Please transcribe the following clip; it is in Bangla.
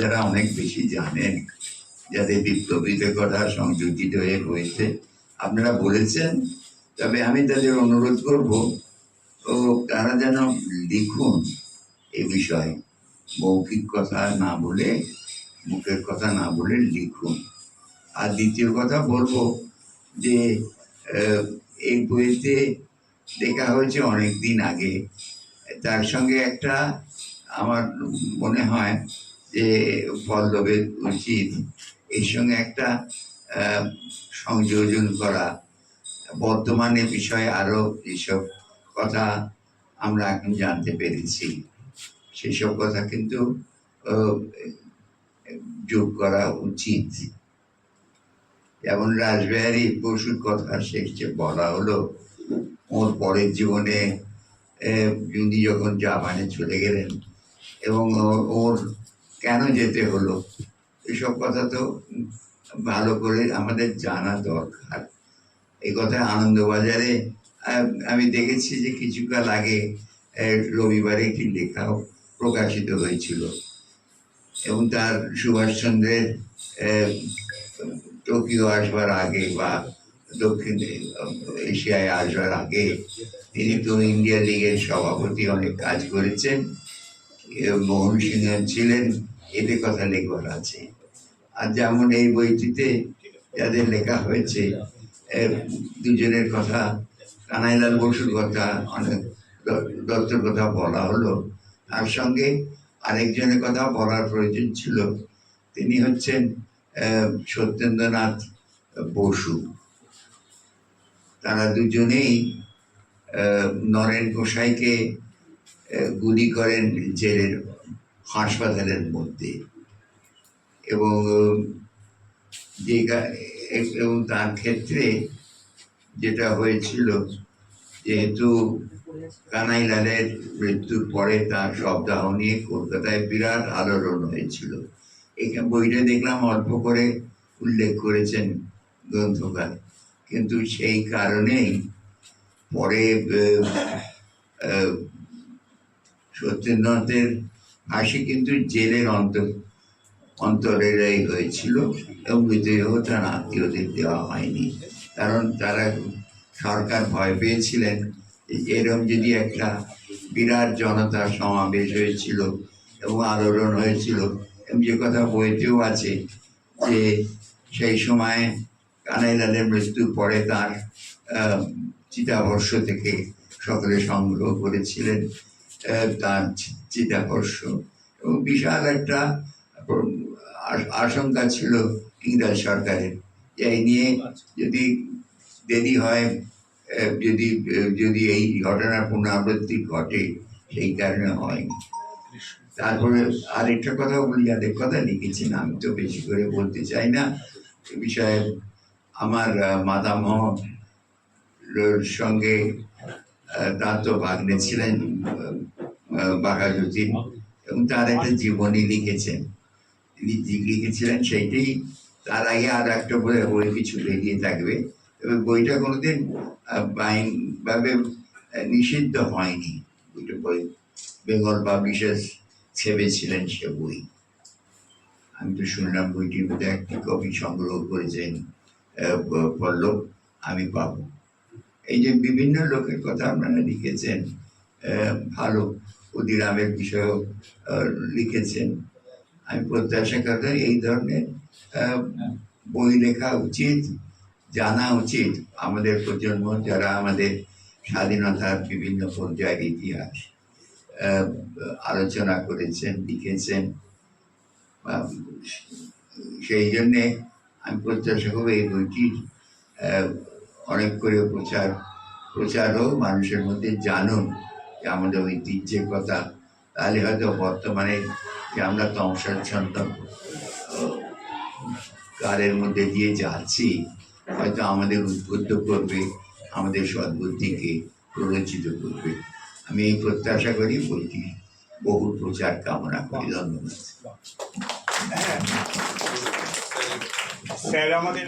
যারা অনেক বেশি জানেন যাদের বিপ্লবীদের কথা সংযোজিত হয়ে রয়েছে। আপনারা বলেছেন, তবে আমি তাদের অনুরোধ করব, ও তারা যেন লিখুন এ বিষয়ে। মৌখিক কথা না বলে, মুখের কথা না বলে লিখুন। আর দ্বিতীয় কথা বলব যে এই বইতে দেখা হয়েছে অনেক দিন আগে। তার সঙ্গে একটা আমার মনে হয় যে পল্লবের উচিত। এর সঙ্গে একটা সংযোজন করা। বর্তমানে বিষয়ে আরও যেসব কথা আমরা এখন জানতে পেরেছি, সেসব কথা কিন্তু যোগ করা উচিত। যেমন রাসবিহারী পশুর কথা শেষে বলা হলো, ওর পরের জীবনে উনি যখন জাপানে চলে গেলেন এবং ওর কেন যেতে হলো? এসব কথা তো ভালো করে আমাদের জানা দরকার। এই কথা আনন্দবাজারে আমি দেখেছি যে কিছুকাল আগে রবিবারে একটি লেখাও প্রকাশিত হয়েছিল। এবং তার সুভাষচন্দ্রের টোকিও আসবার আগে বা দক্ষিণ এশিয়ায় আসবার আগে, তিনি তো ইন্ডিয়া লিগের সভাপতি অনেক কাজ করেছেন। মোহন সিংহ ছিলেন এদের কথা লেখবার আছে। আর যেমন এই বইটিতে যাদের লেখা হয়েছে দুজনের কথা কানাইলাল বসুর কথা অনেক দত্তর কথা বলা হলো। তার সঙ্গে আরেকজনের কথা বলার প্রয়োজন ছিল। তিনি হচ্ছেন সত্যেন্দ্রনাথ বসু। তারা দুজনেই নরেন গোসাইকে গুলি করেন জেলের হাসপাতালের মধ্যে। এবং, যে এবং তার ক্ষেত্রে যেটা হয়েছিল, যেহেতু কানাইলালের মৃত্যুর পরে তার শবদাহ নিয়ে কলকাতায় বিরাট আলোড়ন হয়েছিল। এখানে বইটা দেখলাম অল্প করে উল্লেখ করেছেন গ্রন্থকার। কিন্তু সেই কারণেই পরে সত্যেন্দ্রনাথের ফাঁসি কিন্তু জেলের অন্তর অন্তরেরাই হয়েছিল এবং মৃতদেহ তার আত্মীয়দের দেওয়া হয়নি। কারণ তারা সরকার ভয় পেয়েছিলেন। এরকম যদি একটা বিরাট জনতার সমাবেশ হয়েছিল এবং আলোড়ন হয়েছিল, এবং যে কথা বইতেও আছে যে সেই সময়ে কানাইলালের মৃত্যুর পরে তার চিতাভস্য থেকে সকলে সংগ্রহ করেছিলেন। তার চি- চিতাভস্য এবং বিশাল একটা আশঙ্কা ছিল ইংরেজ সরকারের। এই নিয়ে যদি দেরি হয় যদি যদি এই ঘটনার পুনরাবৃত্তি ঘটে, সেই কারণে হয়নি। তারপরে আরেকটা কথা বলি, যাদের কথা লিখেছেন, আমি তো বেশি করে বলতে চাই না। এ বিষয়ে আমার মাতামহ সঙ্গে তার তো ভাগ্নে ছিলেন বাঘাজ্যোতি এবং তার একটা জীবনী লিখেছেন। তিনি লিখেছিলেন সেইটাই তার আগে আর একটা বই বই কিছু বেরিয়ে থাকবে, তবে বইটা কোনোদিন আইনভাবে নিষিদ্ধ হয়নি। বইটা বই বেঙ্গল বা পাবলিশার্স ছেপেছিলেন সে বই। আমি তো শুনলাম বইটির মধ্যে একটি কপি সংগ্রহ করেছেন পল্লব, আমি পাবো। এই যে বিভিন্ন লোকের কথা আপনারা লিখেছেন ভালো ক্ষুদিরামের বিষয়েও লিখেছেন। আমি প্রত্যাশা করি এই ধরনের বই লেখা উচিত, জানা উচিত আমাদের প্রজন্ম, যারা আমাদের স্বাধীনতার বিভিন্ন পর্যায়ের ইতিহাস আলোচনা করেছেন, লিখেছেন। সেই জন্যে আমি প্রত্যাশা করব এই বইটির অনেক করে প্রচার প্রচার হোক মানুষের মধ্যে জানুন যে আমাদের ঐতিহ্যের কথা। তাহলে হয়তো বর্তমানে যে আমরা তমসাচ্ছন্দ কারের মধ্যে দিয়ে যাচ্ছি, হয়তো আমাদের উদ্বুদ্ধ করবে, আমাদের সদ্বুদ্ধিকে প্ররোচিত করবে। আমি এই প্রত্যাশা করি বইটি বহু প্রচার কামনা করি। ধন্যবাদ। স্যার, আমাদের